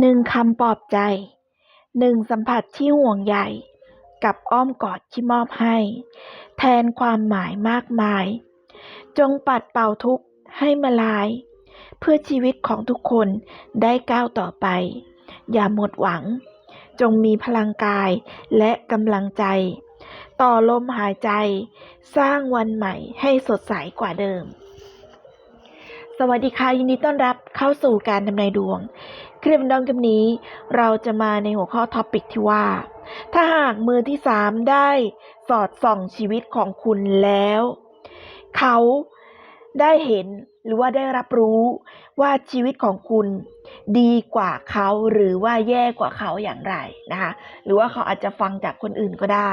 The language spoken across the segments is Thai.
หนึ่งคำปลอบใจ หนึ่งสัมผัสที่ห่วงใยกับอ้อมกอดที่มอบให้ แทนความหมายมากมาย จงปัดเป่าทุกข์ให้มาลาย เพื่อชีวิตของทุกคนได้ก้าวต่อไป อย่าหมดหวัง จงมีพลังกายและกำลังใจ ต่อลมหายใจ สร้างวันใหม่ให้สดใสกว่าเดิม สวัสดีค่ะยินดีต้อนรับเข้าสู่การทำนายดวง คลิปดองคลิปนี้ เราจะมาในหัวข้อท็อปิกที่ว่า ถ้าหากมือที่สามได้สอดส่องชีวิตของคุณแล้ว เขาได้เห็นหรือว่าได้รับรู้ว่าชีวิตของคุณดีกว่าเขาหรือว่าแย่กว่าเขาอย่างไรนะคะหรือว่าเขาอาจจะฟังจากคนอื่นก็ได้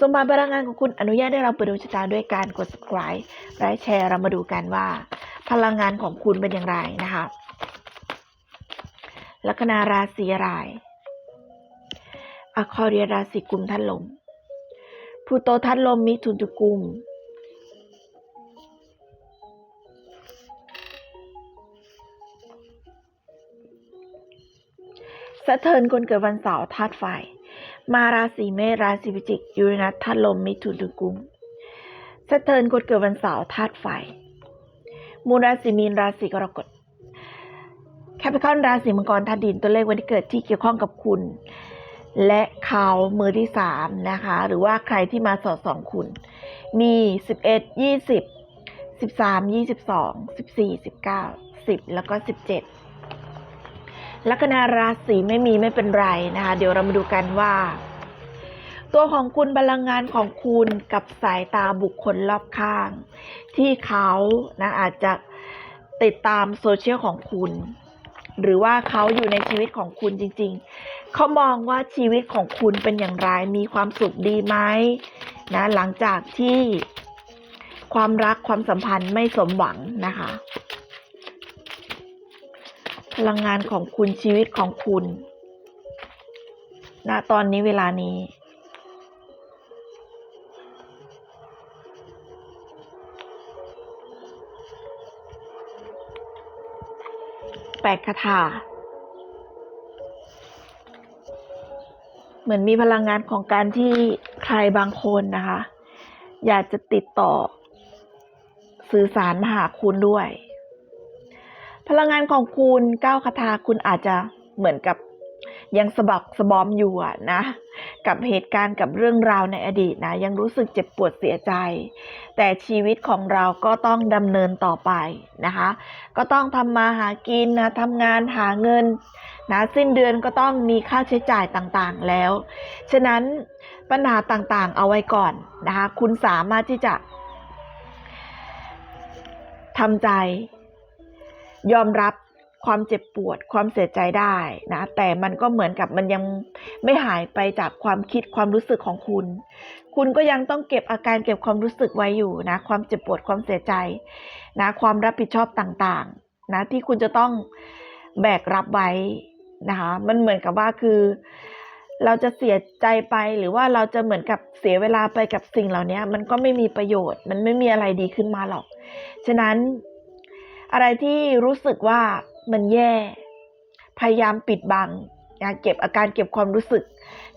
สมบัติพลังงานของคุณอนุญาตให้เราเปิดดวงชะตาด้วยการกด subscribe และแชร์เรามาดูกันว่า พลังงานของคุณเป็นอย่างไรนะคะ ลัคนาราศีอะไรอะคอเรียราศีกุมท่านลมพูโตท่านลมมิถุนตุกุมสะเทินคนเกิดวันเสาร์ธาตุไฟ มาราศีเมษราศีพิจิกยูเรนัสธาตุลมมิถุนตุกุมสะเทินคนเกิดวันเสาร์ธาตุไฟ มูลราศีมีนราศีกรกฎ แคปิคอนราศีมังกรธาตุดินตัวเลขวันที่เกิดที่เกี่ยวข้องกับคุณ และเขามือที่สามนะคะ หรือว่าใครที่มาสอดส่องคุณ มีสิบเอ็ดยี่สิบสิบสามยี่สิบสองสิบสี่สิบเก้าสิบแล้วก็สิบเจ็ดลัคนาราศีไม่มีไม่เป็นไรนะคะ เดี๋ยวเรามาดูกันว่า ตัวของคุณพลังงานของคุณกับสายตาบุคคลรอบข้าง ที่เขานะอาจจะติดตามโซเชียลของคุณ หรือว่าเขาอยู่ในชีวิตของคุณจริง ๆ เขามองว่าชีวิตของคุณเป็นอย่างไร มีความสุขดีไหมนะ หลังจากที่ความรักความสัมพันธ์ไม่สมหวังนะคะ พลังงานของคุณชีวิตของคุณณตอนนี้เวลานี้ แปดคาถา เหมือนมีพลังงานของการที่ใครบางคนนะคะ อยากจะติดต่อสื่อสารมาหาคุณด้วย พลังงานของคุณก้าคาถาคุณอาจจะเหมือนกับ ยังสะบักสะบอมอยู่นะ กับเหตุการณ์กับเรื่องราวในอดีตนะ ยังรู้สึกเจ็บปวดเสียใจ แต่ชีวิตของเราก็ต้องดำเนินต่อไปนะคะ ก็ต้องทำมาหากินนะทำงานหาเงินนะสิ้นเดือนก็ต้องมีค่าใช้จ่ายต่างๆแล้ว ฉะนั้นปัญหาต่างๆเอาไว้ก่อนนะคะ คุณสามารถที่จะทำใจ ยอมรับ ความเจ็บปวดความเสียใจได้นะแต่มันก็เหมือนกับมันยังไม่หายไปจากความคิดความรู้สึกของคุณ คุณก็ยังต้องเก็บอาการเก็บความรู้สึกไว้อยู่นะความเจ็บปวดความเสียใจนะความรับผิดชอบต่างๆนะที่คุณจะต้องแบกรับไว้นะคะมันเหมือนกับว่าคือ เราจะเสียใจไปหรือว่าเราจะเหมือนกับเสียเวลาไปกับสิ่งเหล่านี้มันก็ไม่มีประโยชน์ มันไม่มีอะไรดีขึ้นมาหรอก ฉะนั้นอะไรที่รู้สึกว่า มันแย่ พยายามปิดบังนะเก็บอาการเก็บความรู้สึก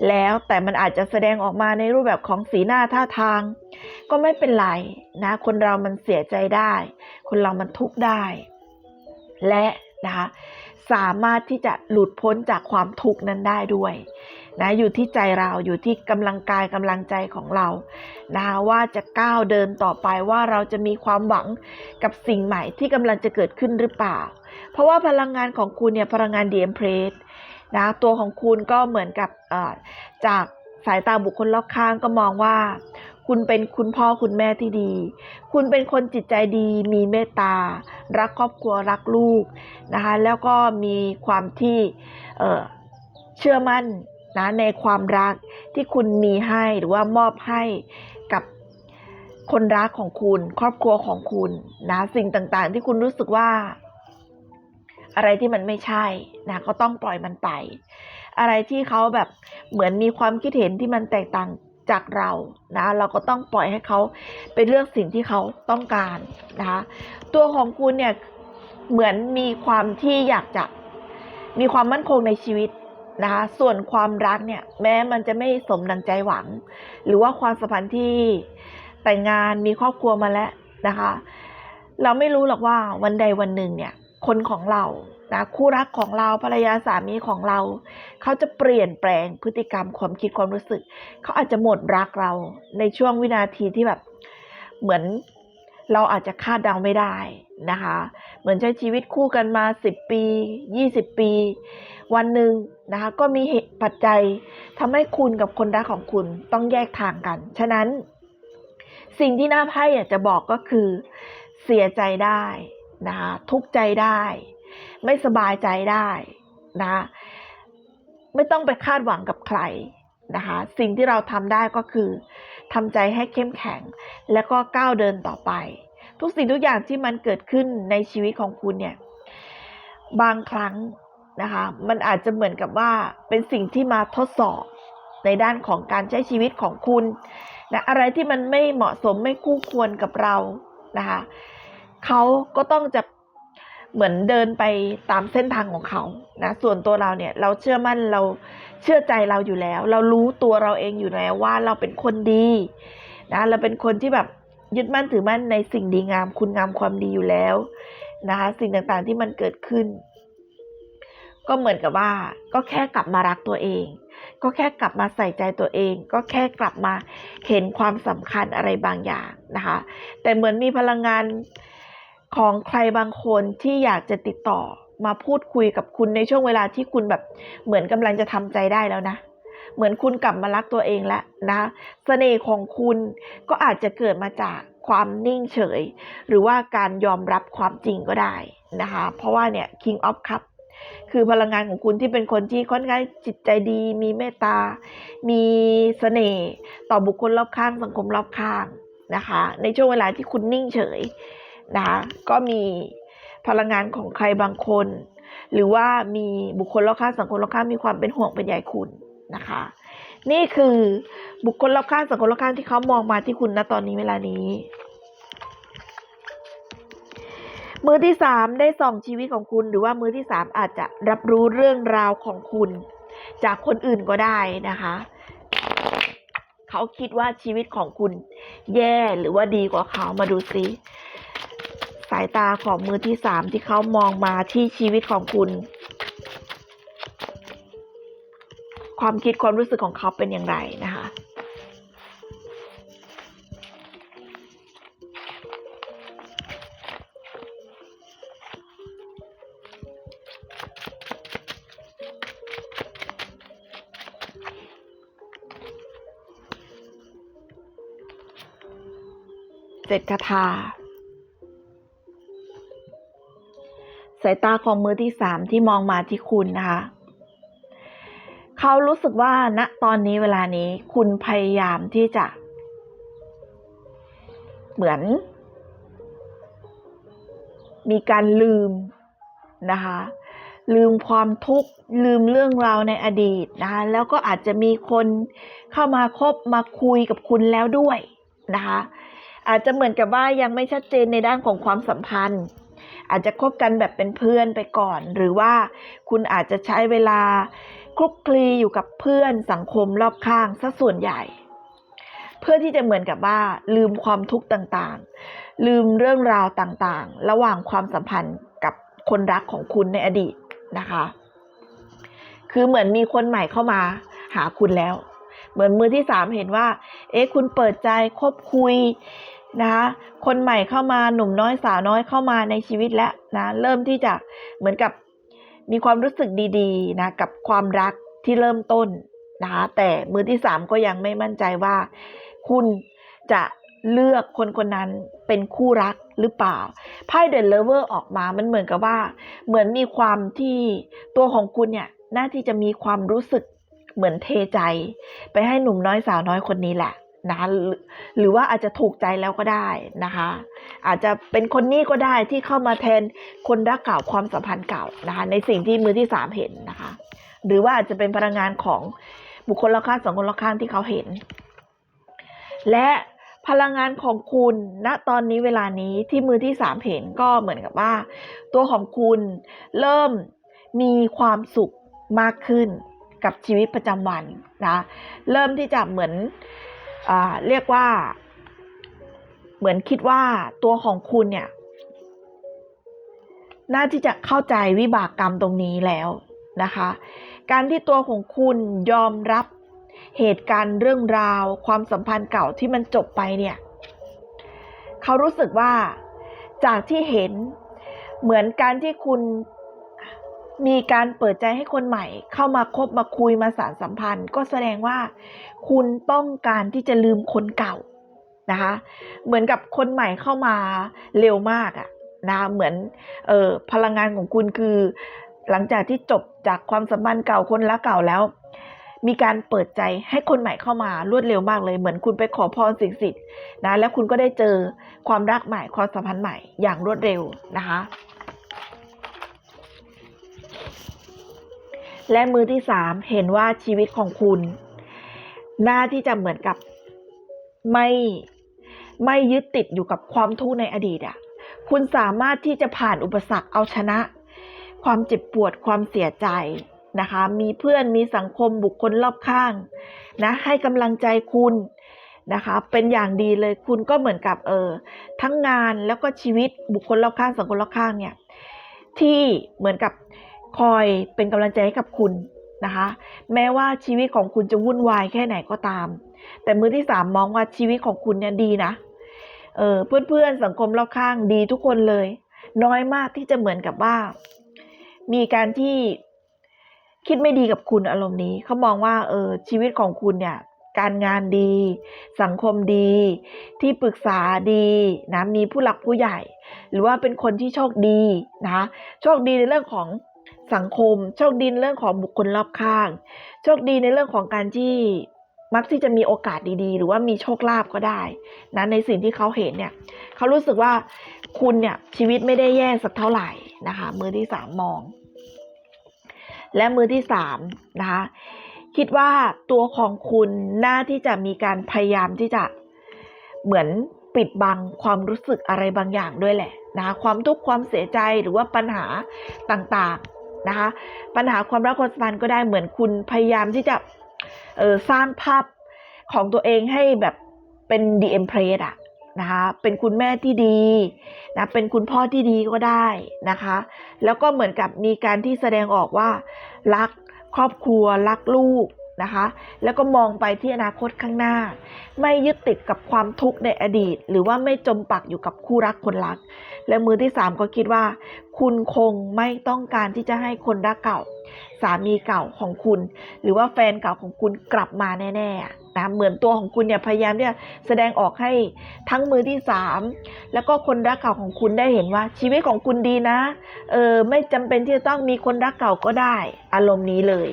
แล้วแต่มันอาจจะแสดงออกมาในรูปแบบของสีหน้าท่าทาง ก็ไม่เป็นไรนะ คนเรามันเสียใจได้ คนเรามันทุกข์ได้ และนะคะสามารถที่จะหลุดพ้นจากความทุกข์นั้นได้ด้วย นะอยู่ที่ใจเราอยู่ที่กำลังกายกำลังใจของเรานะคะว่าจะก้าวเดินต่อไปว่าเราจะมีความหวังกับสิ่งใหม่ที่กำลังจะเกิดขึ้นหรือเปล่า เพราะว่าพลังงานของคุณเนี่ยพลังงานดีเอ็มเพรสนะตัวของคุณก็เหมือนกับจากสายตาบุคคลรอบข้างก็มองว่า คุณเป็นคุณพ่อคุณแม่ที่ดี คุณเป็นคนจิตใจดี มีเมตตา รักครอบครัวรักลูกนะคะแล้วก็มีความที่เชื่อมั่น นะในความรักที่คุณมีให้หรือว่ามอบให้กับคนรักของคุณ ครอบครัวของคุณนะสิ่งต่างๆ ที่คุณรู้สึกว่า อะไรที่มันไม่ใช่นะก็ต้องปล่อยมันไป อะไรที่เขาแบบเหมือนมีความคิดเห็นที่มันแตกต่างจากเรานะเราก็ต้องปล่อยให้เขาไปเลือกสิ่งที่เขาต้องการนะคะตัวของคุณเนี่ยเหมือนมีความที่อยากจะมีความมั่นคงในชีวิต นะคะส่วนความรักเนี่ยแม้มันจะไม่สมดังใจหวัง หรือว่าความสัมพันธ์ที่แต่งงานมีครอบครัวมาแล้วนะคะ เราไม่รู้หรอกว่าวันใดวันหนึ่งเนี่ยคนของเรานะคู่รักของเราภรรยาสามีของเรา เขาจะเปลี่ยนแปลงพฤติกรรมความคิดความรู้สึก เขาอาจจะหมดรักเราในช่วงวินาทีที่แบบเหมือนเราอาจจะคาดเดาไม่ได้นะคะ เหมือนใช้ชีวิตคู่กันมา 10 ปี 20 ปี วันหนึ่งนะคะก็มีเหตุปัจจัยทำให้คุณกับคนรักของคุณต้องแยกทางกัน ฉะนั้น สิ่งที่หน้าไพ่อยากจะบอกก็คือ เสียใจได้นะคะทุกใจได้ ไม่สบายใจได้นะคะไม่ต้องไปคาดหวังกับใครนะคะสิ่งที่เราทำได้ก็คือทำใจให้เข้มแข็ง แล้วก็ก้าวเดินต่อไป ทุกสิ่งทุกอย่างที่มันเกิดขึ้นในชีวิตของคุณเนี่ย บางครั้ง นะคะ มันอาจจะเหมือนกับว่าเป็นสิ่งที่มาทดสอบในด้านของการใช้ชีวิตของคุณนะอะไรที่มันไม่เหมาะสมไม่คู่ควรกับเรานะคะเขาก็ต้องจะเหมือนเดินไปตามเส้นทางของเขานะส่วนตัวเราเนี่ยเราเชื่อมั่นเราเชื่อใจเราอยู่แล้ว เรารู้ตัวเราเองอยู่แล้วว่าเราเป็นคนดีนะเราเป็นคนที่แบบยึดมั่นถือมั่นในสิ่งดีงาม คุณงามความดีอยู่แล้วนะคะสิ่งต่างๆที่มันเกิดขึ้น ก็เหมือนกับว่า ก็แค่กลับมารักตัวเอง ก็แค่กลับมาใส่ใจตัวเอง ก็แค่กลับมาเห็นความสำคัญอะไรบางอย่างนะคะ แต่เหมือนมีพลังงานของใครบางคนที่อยากจะติดต่อมาพูดคุยกับคุณในช่วงเวลาที่คุณแบบเหมือนกำลังจะทำใจได้แล้วนะ เหมือนคุณกลับมารักตัวเองแล้วนะเสน่ห์ของคุณก็อาจจะเกิดมาจากความนิ่งเฉย หรือว่าการยอมรับความจริงก็ได้นะคะ เพราะว่าเนี่ย King of Cup คือพลังงานของคุณที่เป็นคนที่ค่อนข้างจิตใจดี มีเมตตา มีเสน่ห์ต่อบุคคลรอบข้างสังคมรอบข้างนะคะ ในช่วงเวลาที่คุณนิ่งเฉยนะคะก็มีพลังงานของใครบางคน หรือว่ามีบุคคลรอบข้างสังคมรอบข้างมีความเป็นห่วงเป็นใยคุณนะคะ นี่คือบุคคลรอบข้างสังคมรอบข้างที่เขามองมาที่คุณณตอนนี้เวลานี้ มือที่สามได้ส่องชีวิตของคุณ หรือว่ามือที่สามอาจจะรับรู้เรื่องราวของคุณ จากคนอื่นก็ได้นะคะ เขาคิดว่าชีวิตของคุณ แย่หรือว่าดีกว่าเขามาดูซิสายตาของมือที่สามที่เขามองมาที่ชีวิตของคุณ ความคิดความรู้สึกของเขาเป็นอย่างไรนะคะ เจ็ดคาถาสายตาของมือที่สามที่มองมาที่คุณนะคะ เขารู้สึกว่าณตอนนี้เวลานี้คุณพยายามที่จะ เหมือน มีการลืมนะคะ ลืมความทุกข์ ลืมเรื่องราวในอดีตนะคะแล้วก็อาจจะมีคนเข้ามาคบมาคุยกับคุณแล้วด้วยนะคะ อาจจะเหมือนกับว่ายังไม่ชัดเจนในด้านของความสัมพันธ์ อาจจะคบกันแบบเป็นเพื่อนไปก่อน หรือว่าคุณอาจจะใช้เวลาคลุกคลีอยู่กับเพื่อนสังคมรอบข้างซะส่วนใหญ่ เพื่อที่จะเหมือนกับว่าลืมความทุกข์ต่างๆ ลืมเรื่องราวต่างๆ ระหว่างความสัมพันธ์กับคนรักของคุณในอดีตนะคะ คือเหมือนมีคนใหม่เข้ามาหาคุณแล้ว เหมือนมือที่สามเห็นว่า เอ๊ะคุณเปิดใจคบคุย นะคะคนใหม่เข้ามาหนุ่มน้อยสาวน้อยเข้ามาในชีวิตแล้วนะเริ่มที่จะเหมือนกับมีความรู้สึกดีๆนะกับความรักที่เริ่มต้นนะคะแต่มือที่สามก็ยังไม่มั่นใจว่า คุณจะเลือกคนคนนั้นเป็นคู่รักหรือเปล่าไพ่เดนเลเวอร์ออกมามันเหมือนกับว่า เหมือนมีความที่ตัวของคุณเนี่ยน่าที่จะมีความรู้สึกเหมือนเทใจ ไปให้หนุ่มน้อยสาวน้อยคนนี้แหละ นะคะหรือว่าอาจจะถูกใจแล้วก็ได้นะคะ อาจจะเป็นคนนี้ก็ได้ที่เข้ามาแทนคนรักเก่าความสัมพันธ์เก่านะคะในสิ่งที่มือที่สามเห็นนะคะ หรือว่าอาจจะเป็นพลังงานของบุคคลรอบข้างสองคนรอบข้างที่เขาเห็น และพลังงานของคุณณตอนนี้เวลานี้ที่มือที่สามเห็นก็เหมือนกับว่า ตัวของคุณเริ่มมีความสุขมากขึ้นกับชีวิตประจำวันนะเริ่มที่จะเหมือน เรียกว่า เหมือนคิดว่าตัวของคุณเนี่ย น่าที่จะเข้าใจวิบากกรรมตรงนี้แล้วนะคะ การที่ตัวของคุณยอมรับเหตุการณ์เรื่องราว ความสัมพันธ์เก่าที่มันจบไปเนี่ย เขารู้สึกว่าจากที่เห็นเหมือนการที่คุณ มีการเปิดใจให้คนใหม่ เข้ามาคบมาคุยมาสารสัมพันธ์ ก็แสดงว่า คุณต้องการที่จะลืมคนเก่านะคะ เหมือนกับคนใหม่เข้ามาเร็วมากอะนะเหมือนเออพลังงานของคุณคือ หลังจากที่จบจากความสัมพันธ์เก่าคนละเก่าแล้ว มีการเปิดใจให้คนใหม่เข้ามารวดเร็วมากเลย เหมือนคุณไปขอพรสิ่งศักดิ์สิทธิ์นะแล้วคุณก็ได้เจอความรักใหม่ความสัมพันธ์ใหม่อย่างรวดเร็วนะคะ และมือที่สามเห็นว่าชีวิตของคุณน่าที่จะเหมือนกับไม่ไม่ยึดติดอยู่กับความทุกข์ในอดีตอะ่ะ คุณสามารถที่จะผ่านอุปสรรคเอาชนะ ความเจ็บปวดความเสียใจนะคะ มีเพื่อนมีสังคมบุคคลรอบข้างนะให้กำลังใจคุณนะคะ เป็นอย่างดีเลยคุณก็เหมือนกับเออทั้งงานแล้วก็ชีวิตบุคคลรอบข้างสังคมรอบข้างเนี่ยที่เหมือนกับ คอยเป็นกำลังใจให้กับคุณนะคะ แม้ว่าชีวิตของคุณจะวุ่นวายแค่ไหนก็ตาม แต่มือที่สามมองว่าชีวิตของคุณเนี่ยดีนะเออเพื่อนๆสังคมรอบข้างดีทุกคนเลย น้อยมากที่จะเหมือนกับว่า มีการที่คิดไม่ดีกับคุณอารมณ์นี้เขามองว่าเออชีวิตของคุณเนี่ยการงานดี สังคมดี ที่ปรึกษาดีนะมีผู้หลักผู้ใหญ่ หรือว่าเป็นคนที่โชคดีนะโชคดีในเรื่องของ สังคม โชคดีในเรื่องของบุคคลรอบข้าง โชคดีในเรื่องของการที่มักที่จะมีโอกาสดีๆ หรือว่ามีโชคลาภก็ได้นะในสิ่งที่เขาเห็นเนี่ยเขารู้สึกว่าคุณเนี่ยชีวิตไม่ได้แย่สักเท่าไหร่นะคะ มือที่สามมอง และมือที่สามนะคะคิดว่าตัวของคุณน่าที่จะมีการพยายามที่จะเหมือนปิดบังความรู้สึกอะไรบางอย่างด้วยแหละนะคะความทุกข์ความเสียใจหรือว่าปัญหาต่างๆ นะคะ ปัญหาความรักความสัมพันธ์ก็ได้เหมือนคุณพยายามที่จะเออสร้างภาพของตัวเองให้แบบเป็นดีเอ็มเพรสอะนะคะเป็นคุณแม่ที่ดีนะเป็นคุณพ่อที่ดีก็ได้นะคะ แล้วก็เหมือนกับมีการที่แสดงออกว่า รักครอบครัวรักลูกนะคะ แล้วก็มองไปที่อนาคตข้างหน้า ไม่ยึดติดกับความทุกข์ในอดีต หรือว่าไม่จมปักอยู่กับคู่รักคนรัก และมือที่สามก็คิดว่า คุณคงไม่ต้องการที่จะให้คนรักเก่า สามีเก่าของคุณ หรือว่าแฟนเก่าของคุณกลับมาแน่ๆนะเหมือนตัวของคุณเนี่ยพยายามที่จะแสดงออกให้ทั้งมือที่สามแล้วก็คนรักเก่าของคุณได้เห็นว่า ชีวิตของคุณดีนะเออไม่จำเป็นที่จะต้องมีคนรักเก่าก็ได้ อารมณ์นี้เลย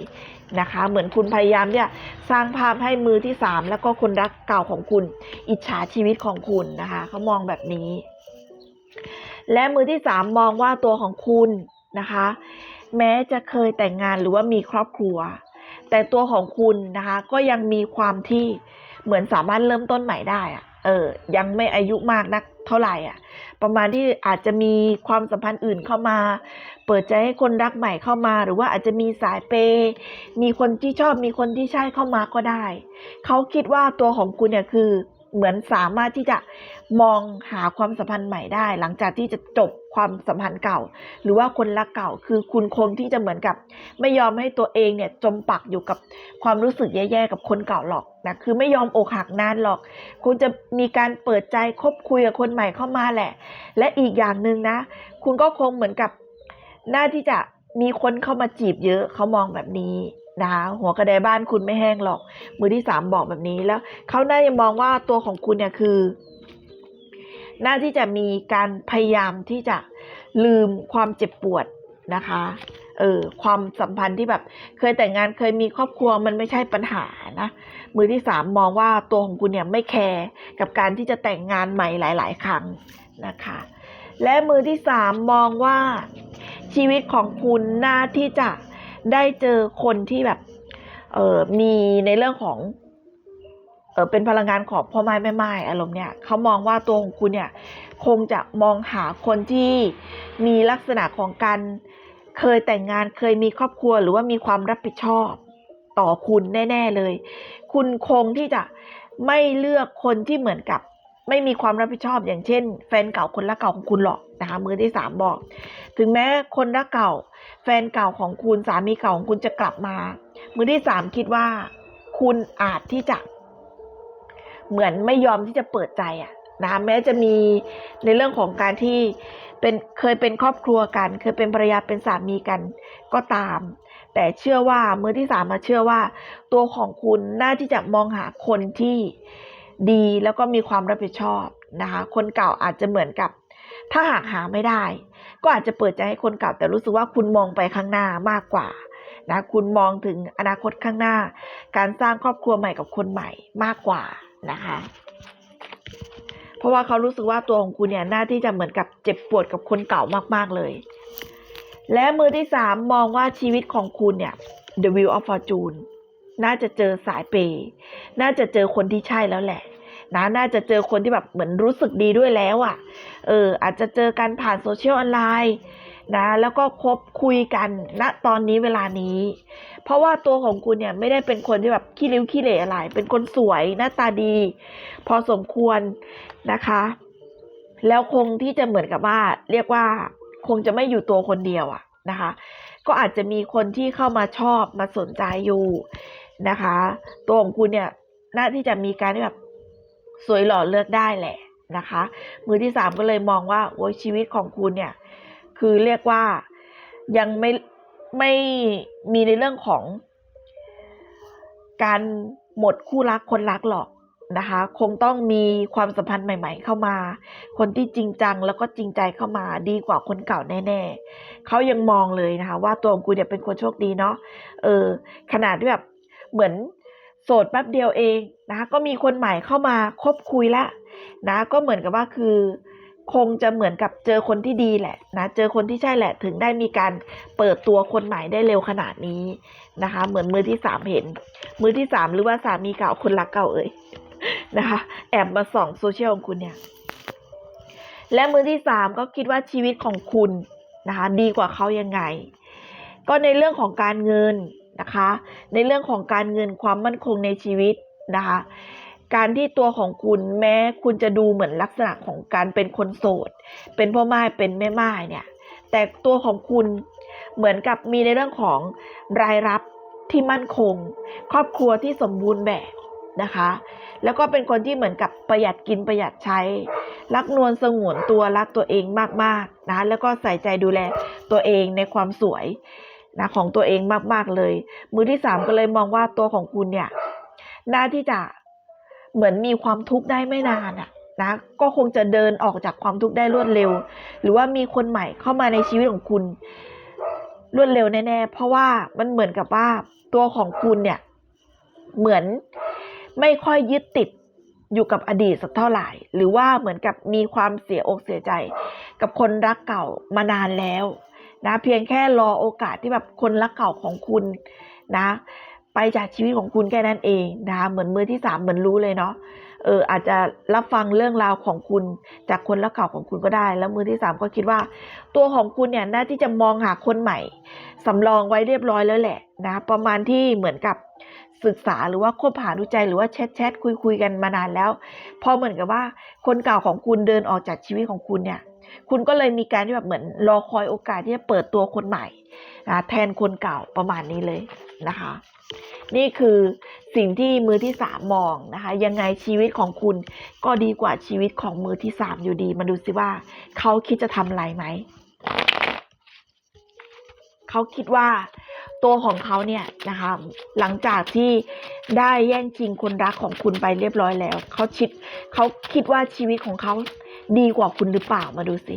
นะคะเหมือนคุณพยายามเนี่ยสร้างภาพให้มือที่สามแล้วก็คนรักเก่าของคุณ อิจฉาชีวิตของคุณนะคะเขามองแบบนี้ และมือที่สามมองว่าตัวของคุณนะคะ แม้จะเคยแต่งงานหรือว่ามีครอบครัว แต่ตัวของคุณนะคะก็ยังมีความที่เหมือนสามารถเริ่มต้นใหม่ได้อะเออ ยังไม่อายุมากนักเท่าไหร่อะ ประมาณที่อาจจะมีความสัมพันธ์อื่นเข้ามา เปิดใจให้คนรักใหม่เข้ามา หรือว่าอาจจะมีสายเปย์มีคนที่ชอบ มีคนที่ใช่เข้ามาก็ได้ เขาคิดว่าตัวของคุณเนี่ยคือ เหมือนสามารถที่จะมองหาความสัมพันธ์ใหม่ได้ หลังจากที่จะจบความสัมพันธ์เก่า หรือว่าคนรักเก่าคือคุณคงที่จะเหมือนกับ ไม่ยอมให้ตัวเองเนี่ยจมปักอยู่กับความรู้สึกแย่ๆกับคนเก่าหรอกนะคือไม่ยอมอกหักนานหรอก คุณจะมีการเปิดใจคบคุยกับคนใหม่เข้ามาแหละ และอีกอย่างหนึ่งนะ คุณก็คงเหมือนกับหน้าที่จะมีคนเข้ามาจีบเยอะเขามองแบบนี้ นะคะหัวกระไดบ้านคุณไม่แห้งหรอก มือที่สามบอกแบบนี้แล้วเขาน่าจะมองว่าตัวของคุณเนี่ยคือ น่าที่จะมีการพยายามที่จะลืมความเจ็บปวดนะคะเออความสัมพันธ์ที่แบบเคยแต่งงานเคยมีครอบครัวมันไม่ใช่ปัญหานะมือที่สามมองว่าตัวของคุณเนี่ยไม่แคร์กับการที่จะแต่งงานใหม่หลาย ๆ ครั้งนะคะ และมือที่สามมองว่าชีวิตของคุณน่าที่จะ ได้เจอคนที่แบบเออมีในเรื่องของเออเป็นพลังงานของพ่อไม้แม่ไม้อารมณ์เนี่ยเขามองว่าตัวของคุณเนี่ยคงจะมองหาคนที่มีลักษณะของการเคยแต่งงานเคยมีครอบครัว หรือว่ามีความรับผิดชอบต่อคุณแน่ ๆเลย คุณคงที่จะไม่เลือกคนที่เหมือนกับ ไม่มีความรับผิดชอบอย่างเช่น แฟนเก่าคนรักเก่าของคุณหรอกนะคะมือที่สามบอก ถึงแม้คนรักเก่า แฟนเก่าของคุณสามีเก่าของคุณจะกลับมา มือที่สามคิดว่า คุณอาจที่จะ เหมือนไม่ยอมที่จะเปิดใจอะนะแม้จะมีในเรื่องของการที่เป็นเคยเป็นครอบครัวกัน เคยเป็นภรรยาเป็นสามีกันก็ตาม แต่เชื่อว่ามือที่สามมาเชื่อว่า ตัวของคุณน่าที่จะมองหาคนที่ ดีแล้วก็มีความรับผิดชอบนะคะ คนเก่าอาจจะเหมือนกับ ถ้าหากหาไม่ได้ ก็อาจจะเปิดใจให้คนเก่าแต่รู้สึกว่าคุณมองไปข้างหน้ามากกว่านะคุณมองถึงอนาคตข้างหน้า การสร้างครอบครัวใหม่กับคนใหม่มากกว่านะคะ เพราะว่าเขารู้สึกว่าตัวของคุณเนี่ยน่าที่จะเหมือนกับเจ็บปวดกับคนเก่ามากๆเลย และมือที่สามมองว่าชีวิตของคุณเนี่ย The Wheel of Fortune น่าจะเจอสายเปย์น่าจะเจอคนที่ใช่แล้วแหละนะน่าจะเจอคนที่แบบเหมือนรู้สึกดีด้วยแล้วอะ่ะ เออ อาจจะเจอกันผ่านโซเชียลออนไลน์นะ แล้วก็คบคุยกันณตอนนี้เวลานี้ เพราะว่าตัวของคุณเนี่ยไม่ได้เป็นคนที่แบบขี้ริ้วขี้เหร่อะไร เป็นคนสวยหน้าตาดี พอสมควรนะคะ แล้วคงที่จะเหมือนกับว่า เรียกว่าคงจะไม่อยู่ตัวคนเดียวอะนะคะ ก็อาจจะมีคนที่เข้ามาชอบมาสนใจอยู่ นะคะ ตัวของคุณเนี่ยน่าที่จะมีการที่แบบสวยหล่อเลือกได้แหละนะคะ มือที่สามก็เลยมองว่าโอ้ยชีวิตของคุณเนี่ย คือเรียกว่ายังไม่ไม่มีในเรื่องของ การหมดคู่รักคนรักหรอกนะคะ คงต้องมีความสัมพันธ์ใหม่ ๆ เข้ามา คนที่จริงจังแล้วก็จริงใจเข้ามาดีกว่าคนเก่าแน่ๆเขายังมองเลยนะคะ ว่าตัวของคุณเนี่ยเป็นคนโชคดีเนาะเออขนาดที่แบบ เหมือนโสดแป๊บเดียวเองนะคะก็มีคนใหม่เข้ามาคบคุยละนะก็เหมือนกับว่าคือ คงจะเหมือนกับเจอคนที่ดีแหละนะเจอคนที่ใช่แหละถึงได้มีการเปิดตัวคนใหม่ได้เร็วขนาดนี้นะคะ เหมือนมือที่สามเห็น มือที่สามหรือว่าสามีเก่าคนรักเก่าเอ่ยนะคะแอบมาส่องโซเชียลของคุณเนี่ย และมือที่สามก็คิดว่าชีวิตของคุณนะคะดีกว่าเขายังไง ก็ในเรื่องของการเงิน นะคะ ในเรื่องของการเงินความมั่นคงในชีวิตนะคะ การที่ตัวของคุณแม้คุณจะดูเหมือนลักษณะของการเป็นคนโสด เป็นพ่อไม้เป็นแม่ไม้เนี่ย แต่ตัวของคุณเหมือนกับมีในเรื่องของรายรับที่มั่นคง ครอบครัวที่สมบูรณ์แบบนะคะ แล้วก็เป็นคนที่เหมือนกับประหยัดกินประหยัดใช้ รักนวลสงวนตัวรักตัวเองมากๆนะแล้วก็ใส่ใจดูแลตัวเองในความสวย นะของตัวเองมาก ๆ เลย มือที่สามก็เลยมองว่าตัวของคุณเนี่ยน่าที่จะเหมือนมีความทุกข์ได้ไม่นานอะนะก็คงจะเดินออกจากความทุกข์ได้รวดเร็ว หรือว่ามีคนใหม่เข้ามาในชีวิตของคุณ รวดเร็วแน่ๆเพราะว่ามันเหมือนกับว่าตัวของคุณเนี่ย เหมือนไม่ค่อยยึดติดอยู่กับอดีตสักเท่าไหร่ หรือว่าเหมือนกับมีความเสียอกเสียใจ กับคนรักเก่ามานานแล้ว นะเพียงแค่รอโอกาสที่แบบคนรักเก่าของคุณนะ ไปจากชีวิตของคุณแค่นั้นเองนะเหมือนมือที่สามเหมือนรู้เลยเนาะเอออาจจะรับฟังเรื่องราวของคุณจากคนรักเก่าของคุณก็ได้ แล้วมือที่สามก็คิดว่า ตัวของคุณเนี่ยน่าที่จะมองหาคนใหม่สำรองไว้เรียบร้อยแล้วแหละนะประมาณที่เหมือนกับศึกษาหรือว่าคบหาดูใจหรือว่าแชทแชทคุยคุยกันมานานแล้ว พอเหมือนกับว่าคนเก่าของคุณเดินออกจากชีวิตของคุณเนี่ย คุณก็เลยมีการที่แบบเหมือนรอคอยโอกาสที่จะเปิดตัวคนใหม่นะแทนคนเก่าประมาณนี้เลยนะคะ นี่คือสิ่งที่มือที่สามมองนะคะ ยังไงชีวิตของคุณก็ดีกว่าชีวิตของมือที่สามอยู่ดีมาดูสิว่าเขาคิดจะทำอะไรไหมเขาคิดว่าตัวของเขาเนี่ยนะคะหลังจากที่ได้แย่งชิงคนรักของคุณไปเรียบร้อยแล้วเขาคิดเขาคิดว่าชีวิตของเขา ดีกว่าคุณหรือเปล่ามาดูสิ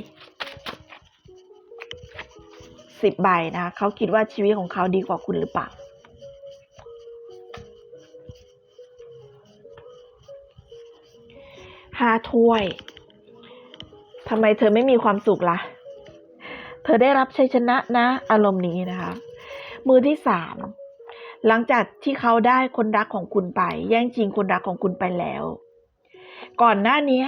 สิบใบนะเขาคิดว่าชีวิตของเขาดีกว่าคุณหรือเปล่าห้าถ้วยทำไมเธอไม่มีความสุขละ่ะ เธอได้รับชัยชนะนะ อารมณ์นี้นะคะ มือที่สามหลังจากที่เขาได้คนรักของคุณไป แย่งชิงคนรักของคุณไปแล้ว ก่อนหน้านี้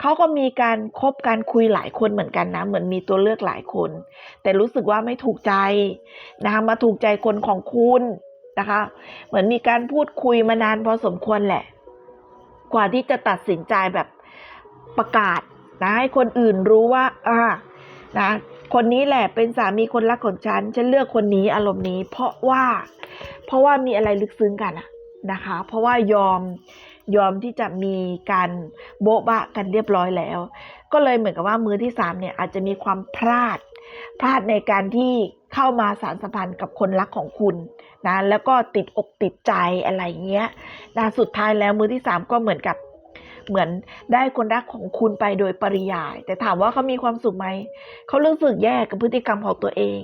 เขาก็มีการคบการคุยหลายคนเหมือนกันนะ เหมือนมีตัวเลือกหลายคน แต่รู้สึกว่าไม่ถูกใจนะคะมาถูกใจคนของคุณนะคะ เหมือนมีการพูดคุยมานานพอสมควรแหละ กว่าที่จะตัดสินใจแบบประกาศนะให้คนอื่นรู้ว่าอ่านะคนนี้แหละเป็นสามีคนรักของฉัน ฉันเลือกคนนี้อารมณ์นี้ เพราะว่า เพราะว่ามีอะไรลึกซึ้งกันอะนะคะ เพราะว่ายอม ยอมที่จะมีการโบ๊ะบะกันเรียบร้อยแล้ว ก็เลยเหมือนกับว่ามือที่สามเนี่ยอาจจะมีความพลาด พลาดในการที่เข้ามาสารสัมพันธ์กับคนรักของคุณนะแล้วก็ติดอกติดใจอะไรเงี้ยนะสุดท้ายแล้วมือที่สามก็เหมือนกับเหมือนได้คนรักของคุณไปโดยปริยาย แต่ถามว่าเขามีความสุขไหม เขารู้สึกแย่กับพฤติกรรมของตัวเอง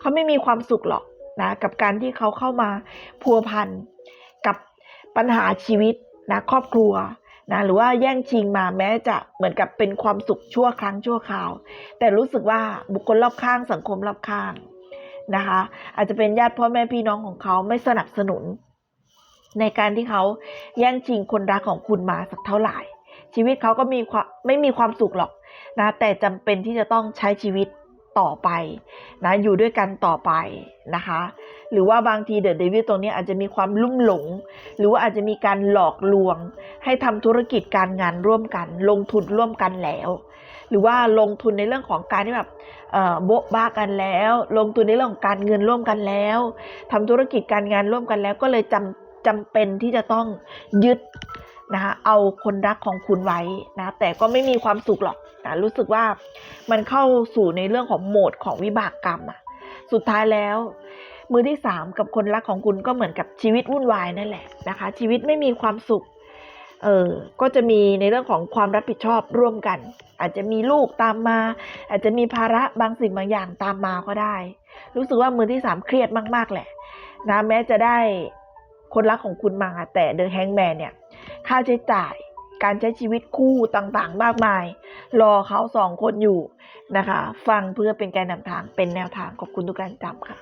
เขาไม่มีความสุขหรอกนะกับการที่เขาเข้ามาพัวพันกับปัญหาชีวิต นะครอบครัวนะหรือว่าแย่งชิงมาแม้จะเหมือนกับเป็นความสุขชั่วครั้งชั่วคราว แต่รู้สึกว่าบุคคลรอบข้างสังคมรอบข้างนะคะ อาจจะเป็นญาติพ่อแม่พี่น้องของเขาไม่สนับสนุน ในการที่เขาแย่งชิงคนรักของคุณมาสักเท่าไหร่ ชีวิตเขาก็มีความไม่มีความสุขหรอกนะแต่จำเป็นที่จะต้องใช้ชีวิต ต่อไปนะอยู่ด้วยกันต่อไปนะคะ หรือว่าบางทีเดอะเดวิลตรงนี้อาจจะมีความลุ่มหลง หรือว่าอาจจะมีการหลอกลวง ให้ทำธุรกิจการงานร่วมกัน ลงทุนร่วมกันแล้ว หรือว่าลงทุนในเรื่องของการที่แบบโบ๊ะบ้ากันแล้ว ลงทุนในเรื่องของการเงินร่วมกันแล้วทำธุรกิจการงานร่วมกันแล้วก็เลยจำจำเป็นที่จะต้องยึด นะคะเอาคนรักของคุณไว้นะแต่ก็ไม่มีความสุขหรอกนะรู้สึกว่ามันเข้าสู่ในเรื่องของโหมดของวิบากกรรมอะสุดท้ายแล้ว มือที่สามกับคนรักของคุณก็เหมือนกับชีวิตวุ่นวายนั่นแหละนะคะ ชีวิตไม่มีความสุขเออก็จะมีในเรื่องของความรับผิดชอบร่วมกัน อาจจะมีลูกตามมา อาจจะมีภาระบางสิ่งบางอย่างตามมาก็ได้ รู้สึกว่ามือที่สามเครียดมาก ๆ แหละนะแม้จะได้คนรักของคุณมาแต่เดอะแฮงแมนเนี่ย ค่าใช้จ่าย การใช้ชีวิตคู่ต่างๆ มากมาย รอเขาสองคนอยู่นะคะ ฟังเพื่อเป็นการนำทางเป็นแนวทางขอบคุณทุกการจำค่ะ